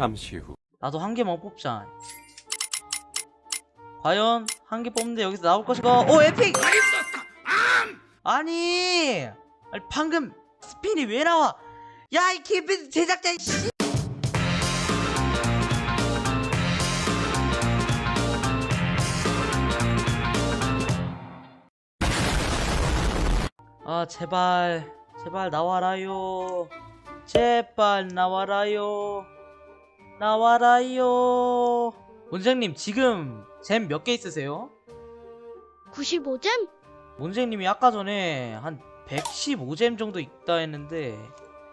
잠시 후 나도 한 개만 뽑자. 과연 한 개 뽑는데 여기서 나올 것인가? 오 에픽! 아니, 아니 방금 스핀이 왜 나와? 야이 기빈 제작자 이 씨. 아 제발 제발 나와라요. 제발 나와라요. 나와라요. 원장님 지금 잼 몇 개 있으세요? 95점? 원장님이 아까 전에 한 115잼 정도 있다 했는데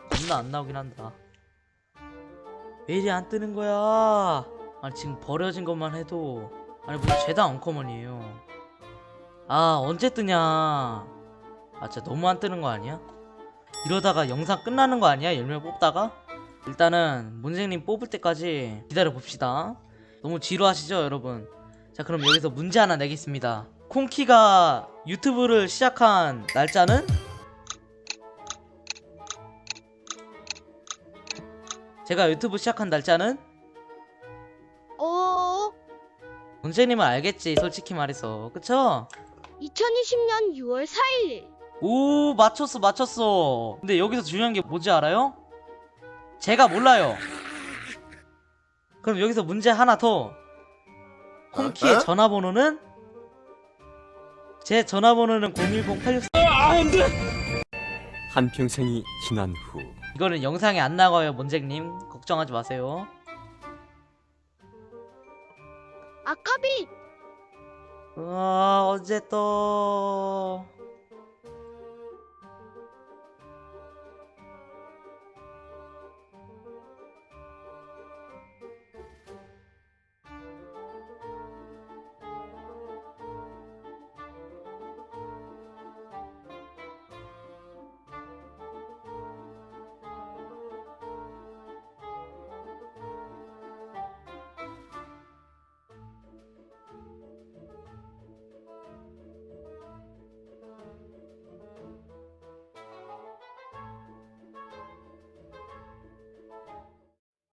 겁나 안 나오긴 한다. 왜 이리 안 뜨는 거야? 아니 지금 버려진 것만 해도 아니 무슨 죄다 언커먼이에요. 아 언제 뜨냐? 아 진짜 너무 안 뜨는 거 아니야? 이러다가 영상 끝나는 거 아니야? 열매 뽑다가? 일단은 문생님 뽑을 때까지 기다려 봅시다. 너무 지루하시죠, 여러분? 자, 그럼 여기서 문제 하나 내겠습니다. 콩키가 유튜브를 시작한 날짜는? 제가 유튜브 시작한 날짜는? 어, 문생님은 알겠지, 솔직히 말해서. 그쵸? 2020년 6월 4일. 오, 맞췄어, 맞췄어. 근데 여기서 중요한 게 뭔지 알아요? 제가 몰라요. 그럼 여기서 문제 하나 더. 콩키의 전화번호는? 제 전화번호는 010-864. 한평생이 지난 후 이거는 영상에 안 나가요, 문쟁님. 걱정하지 마세요. 아까비. 아, 언제 또.